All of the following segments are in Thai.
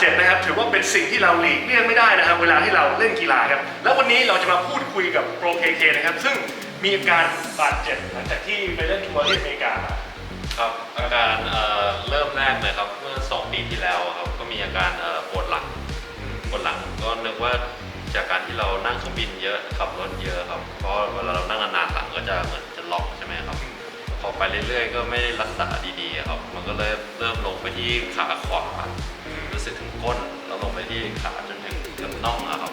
เป็นสิ่งที่เราหลีกเลี่ยงไม่ได้นะครับ เวลาที่เราเล่นกีฬาครับแล้ววันนี้เราจะมาพูดคุยกับโปรเคเคนะครับ ซึ่งมีอาการบาดเจ็บหลังจากที่ไปเล่นทัวร์ที่อเมริกามาครับอาการเอ่อเริ่มแรกเลยครับเมื่อสองปีที่แล้วครับก็มีอาการเอ่อปวดหลังปวดหลังก็นึกว่าจากการที่เรานั่งเครื่องบินเยอะขับรถเยอะครับเพราะเวลาเรานั่งนานๆหลังก็จะเหมือนจะล็อกใช่ไหมครับพอไปเรื่อยๆ ก็ไม่ได้รักษาดีๆครับมันก็เริ่มเริ่มลงไปที่ขาขวา รู้สึกถึงก้นแล้วลงไปที่ขาจนถึงเกือบน่องอะครับ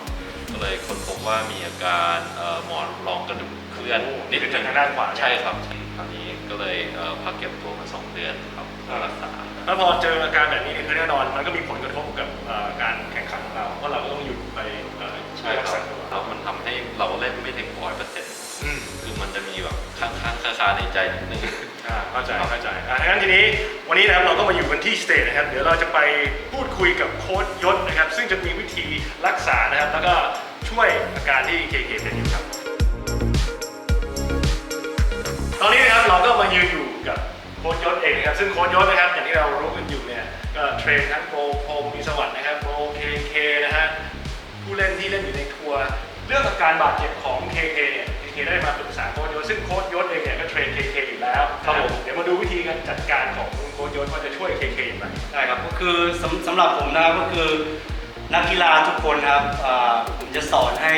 ก็เลยค้นพบว่ามีอาการเอ่อหมอนรองกระดูกเคลื่อนนิดคือนึจากงทางด้านขวาใช่ครับคราวนี้ก็เลยเอ่อพักเก็บตัวมาสองเดือนครับเพื่อรักษาแล้วพอเจออาการแบบนี้เนี่ยคือแน่นอนมันก็มีผลกระทบกับเอ่อการแข่งขันของเราเพราะเราก็ต้องหยุดไปเอ่อใช่ครับกษาตัวแล้วมันทำให้เราเล่นไม่ถึงร้อยเปอร์เซ็นต์อืมคือมันจะมีแบบค้างๆคาๆในใจนิดนึงอ่าเข้าใจเข้าใจอ่างั้นทีนี้ วันนี้นะครับเราก็มาอยู่กันที่สเตจนะครับ เดี๋ยวเราจะไปพูดคุยกับโค้ชยศนะครับ ซึ่งจะมีวิธีรักษานะครับ แล้วก็ช่วยอาการที่เคเคเป็นอยู่ครับ ตอนนี้นะครับเราก็มายืนอยู่กับโค้ชยศเองนะครับ ซึ่งโค้ชยศนะครับ อย่างที่เรารู้กันอยู่เนี่ยก็เทรนทั้งโปรโพรมีสวัสดิ์นะครับโปรเคเคนะฮะผู้เล่นที่เล่นอยู่ในทัวร์เรื่องอาการบาดเจ็บของเคเคเนี่ยเคเคได้มาปรึกษาโค้ชยศซึ่งโค้ชยศเองเนี่ยก็เทรนเคเคอยู่แล้วครับผมเดี๋ยวมาดูวิธีการจัดการของโค้ช ยศว่าจะช่วยเคเคอย่างไรได้ครับก็คือสำสำหรับผมนะครับก็คือนักกีฬาทุกคนครับผมจะสอนให้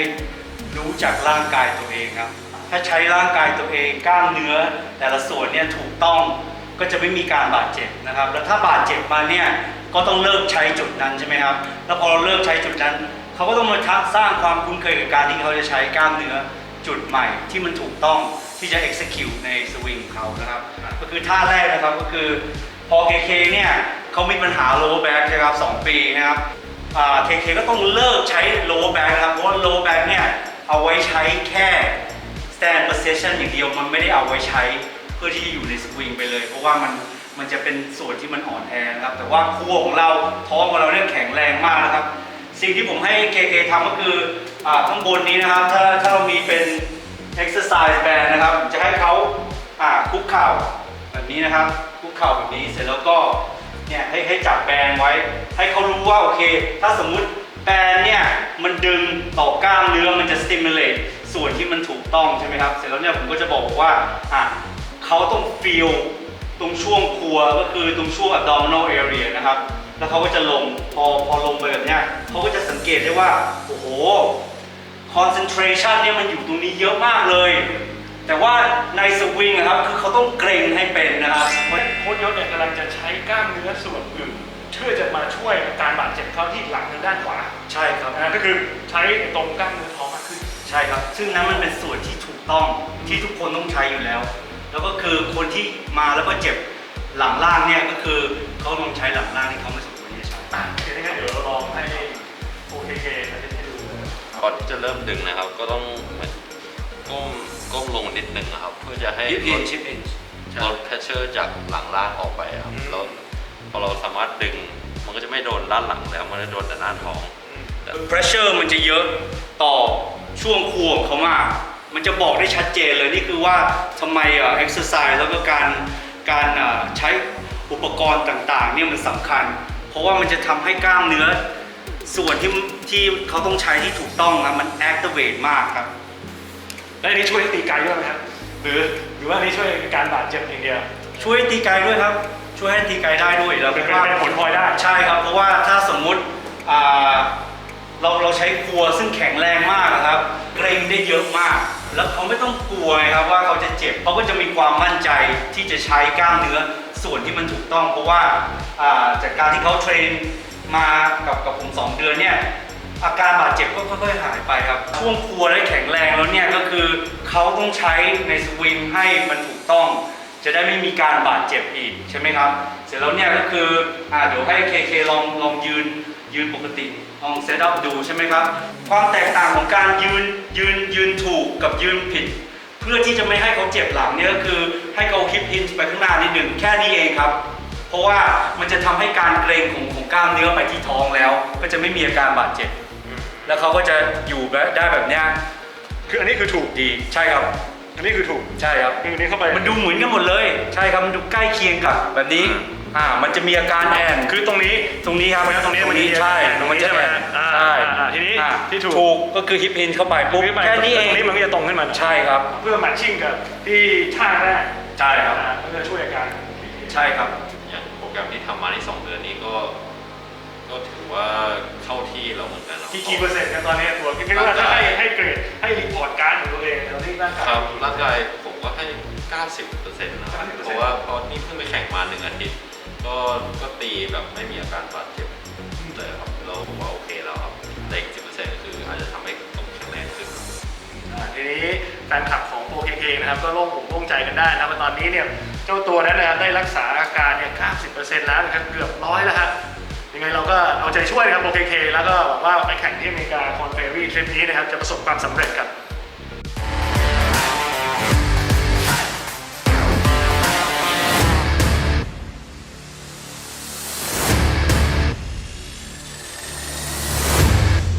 รู้จักร่างกายตัวเองครับ ถ้าใช้ร่างกายตัวเองกล้ามเนื้อ แต่ละส่วนเนี่ยถูกต้องก็จะไม่มีการบาดเจ็บนะครับ แล้วถ้าบาดเจ็บมาเนี่ยก็ต้องเลิกใช้จุดนั้นใช่ไหมครับ แล้วพอเราเลิกใช้จุดนั้นเขาก็ต้องมาทักสร้างความคุ้นเคยกับการที่เขาจะใช้กล้ามเนื้อจุดใหม่ที่มันถูกต้องที่จะ execute ในสวิงของเขานะครับ ก็คือท่าแรกนะครับก็คือ พอเคเคเนี่ยเขามีปัญหา low back ใช่ครับสองปีนะครับเคเคก็ต้องเลิกใช้ low back นะครับ เพราะว่า low back เนี่ยเอาไว้ใช้แค่ stand position อย่างเดียวมันไม่ได้เอาไว้ใช้เพื่อที่จะอยู่ในสวิงไปเลย เพราะว่ามันมันจะเป็นส่วนที่มันอ่อนแอนะครับ แต่ว่าครัวของเราท้องของเราเนี่ยแข็งแรงมากนะครับ สิ่งที่ผมให้ KK ทำก็คืออข้างบนนี้นะครับ ถ้าถ้าเรามีเป็น exercise band นะครับ จะให้เขาคุกเข่าแบบนี้นะครับ เข่าแบบนี้เสร็จแล้วก็เนี่ยให้ให้จับแบนไว้ ให้เขารู้ว่าโอเค ถ้าสมมุติแบนเนี่ยมันดึงต่อกล้ามเนื้อมันจะ stimulate ส่วนที่มันถูกต้องใช่ไหมครับ เสร็จแล้วเนี่ยผมก็จะบอกว่าอะเขาต้อง feel ตรงช่วงครัวก็คือตรงช่วง abdominal area นะครับ แล้วเขาก็จะลงพอพอลงไปแบบเนี้ยเขาก็จะสังเกตได้ว่า โอ้โห concentration เนี่ยมันอยู่ตรงนี้เยอะมากเลย แต่ว่าในสวิงนะครับคือเขาต้องเกรงให้เป็นนะครับ ยศเนี่ยกำลังจะใช้กล้ามเนื้อส่วนอื่นเพื่อจะมาช่วยอาการบาดเจ็บเขาที่หลังทางด้านขวาใช่ครับ นะก็คือใช้ตรงกล้ามเนื้อท้องมากขึ้น ใช่ครับ ซึ่งนั้นมันเป็นส่วนที่ถูกต้องที่ทุกคนต้องใช้อยู่แล้ว แล้วก็คือคนที่มาแล้วก็เจ็บหลังล่างเนี่ยก็คือเขาลองใช้หลังล่างที่เขาไม่สมควรที่จะใช้อะเดี๋ยวงั้นเดี๋ยวเราลองให้โอเคเคสาธิตให้ดูเลยก่อนที่จะเริ่มดึงนะครับ ก็ต้องเหมือนก้มก้มลงนิดนึงนะครับ เพื่อจะให้ชิปลอินดชิปอิน ลด pressure จากหลังล่างออกไปครับแล้วพอเราสามารถดึงมันก็จะไม่โดนด้านหลังแล้ว มันจะโดนแต่หน้าท้อง pressure มันจะเยอะต่อช่วงครัวของเขามาก มันจะบอกได้ชัดเจนเลยนี่คือว่าทำไมอะ exercise แล้วก็การการอะใช้อุปกรณ์ต่างๆเนี่ยมันสำคัญ เพราะว่ามันจะทำให้กล้ามเนื้อ ส่วนที่ที่เขาต้องใช้ที่ถูกต้องครับมัน activate มากครับ แล้วอันนี้ช่วยให้ตีไกลด้วยไหมครับ หรือหรือว่าอันนี้ช่วยการบาดเจ็บอย่างเดียว ช่วยตีไกลด้วยครับ ช่วยให้ตีไกลได้ด้วยแล้วเป็นว่าเป็นผลพลอยได้ ใช่ครับ เพราะว่าถ้าสมมุติอ่าเราเราใช้ครัวซึ่งแข็งแรงมากนะครับ เกรงได้เยอะมาก แล้วเขาไม่ต้องกลัวนะครับว่าเขาจะเจ็บเขาก็จะมีความมั่นใจที่จะใช้กล้ามเนื้อส่วนที่มันถูกต้อง เพราะว่าอ่าจากการที่เขาเทรนมากับกับผมสองเดือนเนี่ย อาการบาดเจ็บก็ค่อยๆหายไปครับช่วงครัวได้แข็งแรงแล้วเนี่ยก็คือเขาต้องใช้ในสวิงให้มันถูกต้อง จะได้ไม่มีการบาดเจ็บอีกใช่ไหมครับ เสร็จแล้วเนี่ยก็คืออ่าเดี๋ยวให้เคเคลองลองยืนยืนปกติลองเซตอัพดูใช่ไหมครับ ความแตกต่างของการยืนยืนยืนถูกกับยืนผิด เพื่อที่จะไม่ให้เขาเจ็บหลังเนี่ยก็คือให้เขาฮิปฮินไปข้างหน้านิดหนึ่งแค่นี้เองครับเพราะว่ามันจะทำให้การเกรงของของกล้ามเนื้อไปที่ท้องแล้ว ก็จะไม่มีอาการบาดเจ็บ แล้วเขาก็จะอยู่ได้แบบเนี้ยคืออันนี้คือถูก ดีใช่ครับ อันนี้คือถูกใช่ครับ คืออันนี้เข้าไป มันดูเหมือนกันหมดเลย ใช่ครับมันดูใกล้เคียงกับแบบนี้อ่ามันจะมีอาการแอนคือตรงนี้ ตรงนี้ครับตรงนี้มันมีใช่ตรงนี้มันจะใช่ไหมแอนอ่าใช่อ่าทีนี้อ่าที่ถูกถูกก็คือฮิปอินเข้าไปปุ๊บขึ้นไปแค่นี้เอตรงงนี้มันก็จะตรงขึ้นมาใช่ครับ เพื่อแมทชิ่งกับที่ท่าแรกใช่ครับอ่ามันจะช่วยอาการใช่ครับอย่างโปรแกรมที่ทำมาในสองเดือนนี้ก็ ก็ถือว่าเข้า ที่เราเหมือนกันนะกี่กี่เปอร์เซ็นต์กันตอนนี้ตัวคิดว่าถ้าให้ให้เกรดให้รีพอร์ตการของตัวเองตอนนี้ร่างกายครับร่างกายผมก็ให้ 90%นะครับ90%เพราะว่าเพราะนี่เพิ่งไปแข่งมาหนึ่งอาทิตย์ก็ก็ตีแบบไม่มีอาการบาดเจ็บเลยครับแล้วผมว่าโอเคแล้วครับแต่อีก10%คืออาจจะทำให้ต้องแข็งแรงขึ้นครับอ่าทีนี้แฟนคลับของ OKK นะครับก็โล่งอกโล่งใจกันได้นะครับว่าตอนนี้เนี่ยเจ้าตัวนั้นนะครับได้รักษาอาการเนี่ย90%แล้วนะครับเกือบร้อยแล้วฮะ ยังไงเราก็เอาใจช่วยนะครับโอเคแล้วก็หวังว่าไปแข่งที่อเมริกาคอนเฟอเรรี่ทริปนี้นะครับจะประสบความสำเร็จครับ